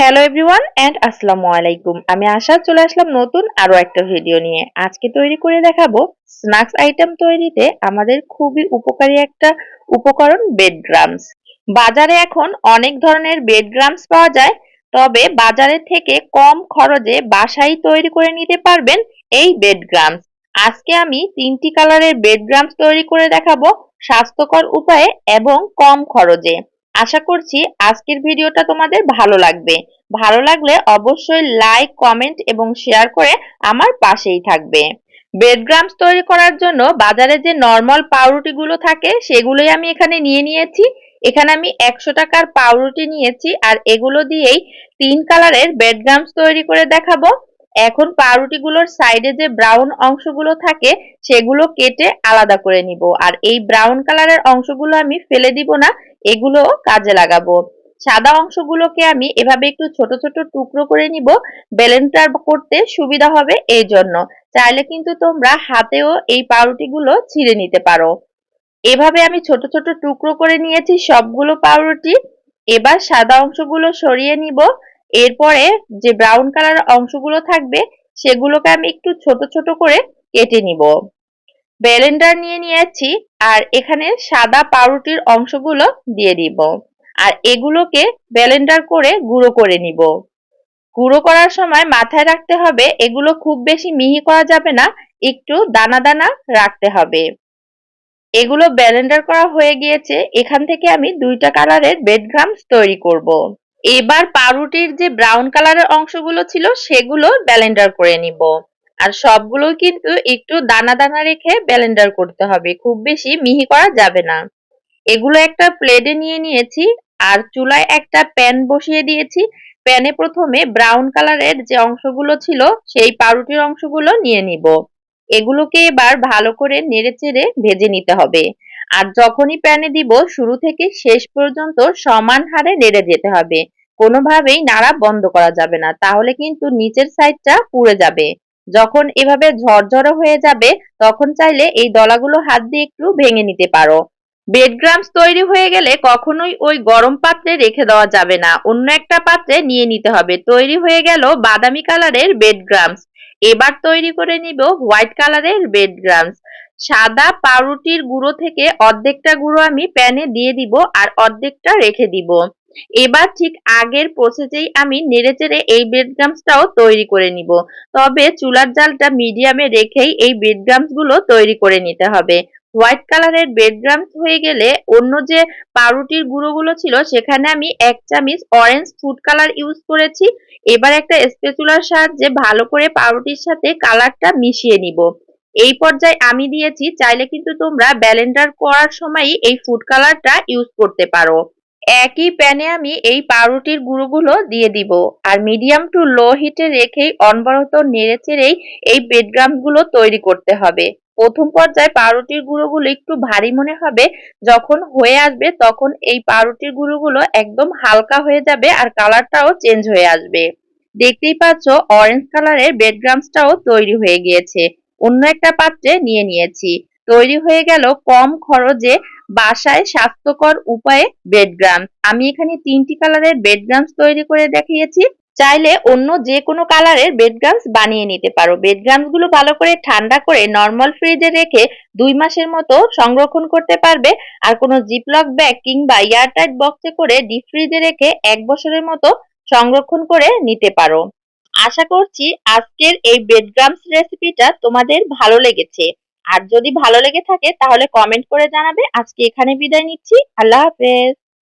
Hello everyone and আসসালামু আলাইকুম। আমি আশা, চলে আসলাম নতুন আরও একটা ভিডিও নিয়ে। আজকে তৈরি করে দেখাবো স্ন্যাক্স আইটেম তৈরিতে আমাদের খুবই উপকারী একটা উপকরণ বেড গ্রামস বাজারে এখন অনেক ধরনের বেড গ্রামস পাওয়া যায়, তবে বাজারের থেকে কম খরচে বাসায় তৈরি করে নিতে পারবেন এই বেড গ্রামস আজকে আমি তিনটি কালারের বেড গ্রামস তৈরি করে দেখাবো স্বাস্থ্যকর উপায়ে এবং কম খরচে। আশা করছি আজকের ভিডিওটা তোমাদের ভালো লাগবে। ভালো লাগলে অবশ্যই লাইক কমেন্ট এবং শেয়ার করে আমার পাশেই থাকবে। ব্রেডগ্রামস তৈরি করার জন্য বাজারে যে নর্মাল পাউরুটিগুলো থাকে, সেগুলোই আমি এখানে নিয়ে নিয়েছি। এখানে আমি একশো টাকার পাউরুটি নিয়েছি আর এগুলো দিয়েই তিন কালারের ব্রেডগ্রামস তৈরি করে দেখাবো। এখন পাউরুটিগুলোর সাইডে যে ব্রাউন অংশগুলো থাকে, সেগুলো কেটে আলাদা করে নিব। আর এই ব্রাউন কালারের অংশগুলো আমি ফেলে দিব না, এগুলো কাজে লাগাবো। সাদা অংশগুলোকে আমি এভাবে একটু ছোট ছোট টুকরো করে নিব ব্যালেন্টার করতে সুবিধা হবে এই জন্য। চাইলে কিন্তু তোমরা হাতেও এই পাউরুটিগুলো ছিঁড়ে নিতে পারো। এভাবে আমি ছোট ছোট টুকরো করে নিয়েছি সবগুলো পাউরুটি। এবার সাদা অংশগুলো সরিয়ে নিব। এরপরে যে ব্রাউন কালার অংশগুলো থাকবে, সেগুলোকে আমি একটু ছোট ছোট করে কেটে নিব। ব্যালেন্ডার নিয়ে নিয়েছি আর এখানে সাদা পাউরুটির অংশগুলো দিয়ে দিব। আর এগুলোকে ব্যালেন্ডার করে গুঁড়ো করে নিব। গুঁড়ো করার সময় মাথায় রাখতে হবে, এগুলো খুব বেশি মিহি করা যাবে না, একটু দানা দানা রাখতে হবে। এগুলো ব্যালেন্ডার করা হয়ে গিয়েছে, এখান থেকে আমি দুইটা কালারের বেড গ্রামস তৈরি করব। এবার পাউরুটির যে ব্রাউন কালারের অংশগুলো ছিল, সেগুলো ব্যালেন্ডার করে নিব। আর সবগুলো কিন্তু একটু দানা দানা রেখে ব্যালেন্ডার করতে হবে, খুব বেশি মিহি করা যাবে না। এগুলো একটা প্লেটে নিয়ে নিয়েছি, আর চুলায় একটা প্যান বসিয়ে দিয়েছি। প্যানে প্রথমে ব্রাউন কালারের যে অংশগুলো ছিল, সেই পাউরুটির অংশগুলো নিয়ে নিব। এগুলোকে এবার ভালো করে নেড়ে চেড়ে ভেজে নিতে হবে। আর যখনই প্যানে দিব, শুরু থেকে শেষ পর্যন্ত সমান হারে নেড়ে যেতে হবে। কোনোভাবেই নাড়া বন্ধ করা যাবে না। তাহলে কিন্তু নিচের সাইডটা পুড়ে যাবে। যখন এভাবে ঝরঝরে হয়ে যাবে, তখন চাইলে এই দলাগুলো হাত দিয়ে একটু ভেঙে নিতে পারো। বেডগ্রামস তৈরি হয়ে গেলে কখনোই ওই গরম পাত্রে রেখে দেওয়া যাবে না। অন্য একটা পাত্রে নিয়ে নিতে হবে। তৈরি হয়ে গেল বাদামি কালারের বেডগ্রামস এবার তৈরি করে নিব হোয়াইট কালারের বেড গ্রামস। সাদা পাউরুটির গুঁড়ো থেকে অর্ধেকটা গুঁড়ো আমি প্যানে দিয়ে দিব আর অর্ধেকটা রেখে দিব। এবার ঠিক আগের প্রসেসেই আমি নেড়েচেড়ে এই ব্রেডগ্রামসটাও তৈরি করে নিব। তবে চুলার জালটা মিডিয়ামে রেখেই এই বেডগ্রামসগুলো তৈরি করে নিতে হবে। হোয়াইট কালারের ব্রেডগ্রামস হয়ে গেলে অন্য যে পাউরুটির গুঁড়োগুলো ছিল, সেখানে আমি এক চামিচ অরেঞ্জ ফুড কালার ইউজ করেছি। এবার একটা স্পেচুলার সাহায্যে ভালো করে পাউরুটির সাথে কালারটা মিশিয়ে নিব। এই পর্যায়ে আমি দিয়েছি, চাইলে কিন্তু তোমরা ব্যালেন্ডার করার সময়ই এই ফুড কালারটা ইউজ করতে পারো। একই প্যানে আমি এই পাউরুটির গুঁড়োগুলো দিয়ে দিব। আর মিডিয়াম টু লো হিটে রেখেই অনবরত নেড়ে চেড়েই এই বেডগ্রামগুলো তৈরি করতে হবে। প্রথম পর্যায়ে পাউরুটির গুঁড়োগুলো একটু ভারী মনে হবে। যখন হয়ে আসবে তখন এই পাউরুটির গুঁড়োগুলো একদম হালকা হয়ে যাবে আর কালারটাও চেঞ্জ হয়ে আসবে। দেখতেই পাচ্ছ অরেঞ্জ কালারের বেডগ্রামসটাও তৈরি হয়ে গিয়েছে। অন্য একটা পাত্রে নিয়ে নিয়েছি। তৈরি হয়ে গেল কম খরচে বাসায় স্বাস্থ্যকর উপায়ে বেডগ্রাম আমি এখানে তিনটি কালারের বেডগ্রামস তৈরি করে দেখিয়েছি। চাইলে অন্য যে কোনো কালারের বেডগ্রামস বানিয়ে নিতে পারো। বেডগ্রামসগুলো ভালো করে ঠান্ডা করে নর্মাল ফ্রিজে রেখে দুই মাসের মতো সংরক্ষণ করতে পারবে। আর কোনো জিপলক ব্যাগ কিংবা এয়ারটাইট বক্সে করে ডিপ ফ্রিজে রেখে এক বছরের মতো সংরক্ষণ করে নিতে পারো। আশা করছি আজকের এই বেডগ্রামস রেসিপিটা তোমাদের ভালো লেগেছে। আর যদি ভালো লেগে থাকে তাহলে কমেন্ট করে জানাবে। আজকে এখানে বিদায় নিচ্ছি। আল্লাহ হাফেজ।